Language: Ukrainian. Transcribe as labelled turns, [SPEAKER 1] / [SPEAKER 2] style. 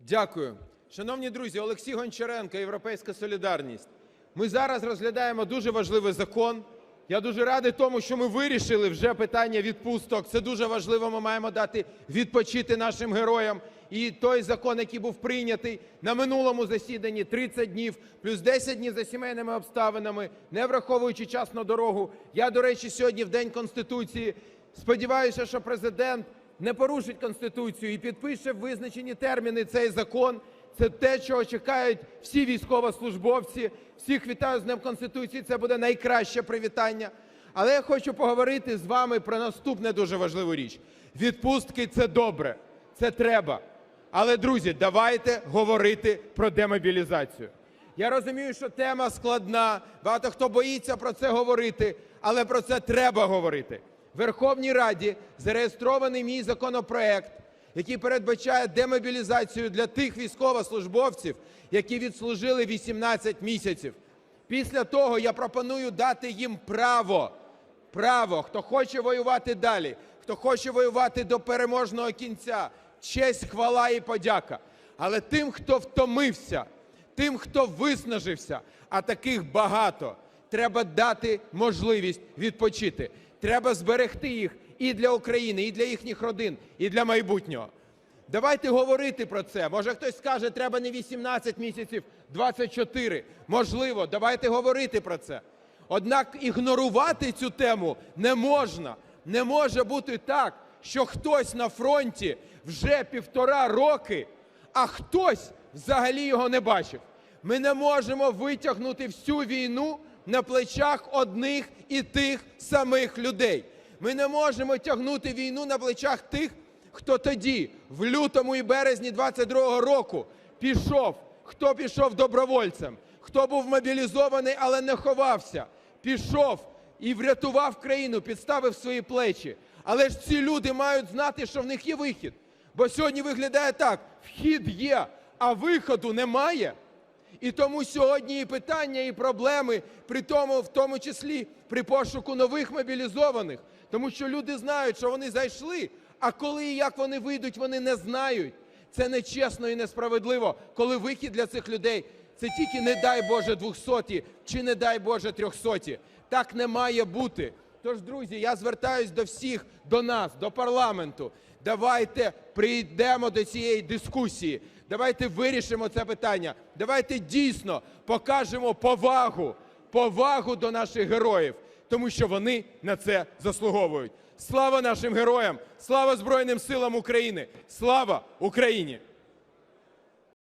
[SPEAKER 1] Дякую. Шановні друзі, Олексій Гончаренко, Європейська Солідарність. Ми зараз розглядаємо дуже важливий закон. Я дуже радий тому, що ми вирішили вже питання відпусток. Це дуже важливо. Ми маємо дати відпочити нашим героям. І той закон, який був прийнятий на минулому засіданні, 30 днів, плюс 10 днів за сімейними обставинами, не враховуючи час на дорогу. Я, до речі, сьогодні в День Конституції сподіваюся, що президент не порушить Конституцію і підпише в визначені терміни цей закон. Це те, чого чекають всі військовослужбовці. Всіх вітаю з Днем Конституції. Це буде найкраще привітання. Але я хочу поговорити з вами про наступне дуже важливу річ. Відпустки це добре, це треба. Але, друзі, давайте говорити про демобілізацію. Я розумію, що тема складна, багато хто боїться про це говорити, але про це треба говорити. Верховній Раді зареєстрований мій законопроект, який передбачає демобілізацію для тих військовослужбовців, які відслужили 18 місяців. Після того я пропоную дати їм право, право, хто хоче воювати далі, хто хоче воювати до переможного кінця, честь, хвала і подяка. Але тим, хто втомився, тим, хто виснажився, а таких багато, треба дати можливість відпочити. Треба зберегти їх і для України, і для їхніх родин, і для майбутнього. Давайте говорити про це. Може хтось скаже, треба не 18 місяців, 24. Можливо, давайте говорити про це. Однак ігнорувати цю тему не можна. Не може бути так, що хтось на фронті вже півтора роки, а хтось взагалі його не бачив. Ми не можемо витягнути всю війну на плечах одних і тих самих людей. Ми не можемо тягнути війну на плечах тих, хто тоді, в лютому і березні 22-го року, пішов, хто пішов добровольцем, хто був мобілізований, але не ховався, пішов і врятував країну, підставив свої плечі. Але ж ці люди мають знати, що в них є вихід. Бо сьогодні виглядає так: вхід є, а виходу немає. І тому сьогодні і питання, і проблеми, при тому, в тому числі при пошуку нових мобілізованих, тому що люди знають, що вони зайшли, а коли і як вони вийдуть, вони не знають. Це нечесно і несправедливо, коли вихід для цих людей це тільки не дай Боже двохсоті чи не дай Боже трьохсоті. Так не має бути. Тож, друзі, я звертаюсь до всіх, до нас, до парламенту. Давайте прийдемо до цієї дискусії. Давайте вирішимо це питання. Давайте дійсно покажемо повагу, повагу до наших героїв, тому що вони на це заслуговують. Слава нашим героям! Слава Збройним силам України! Слава Україні!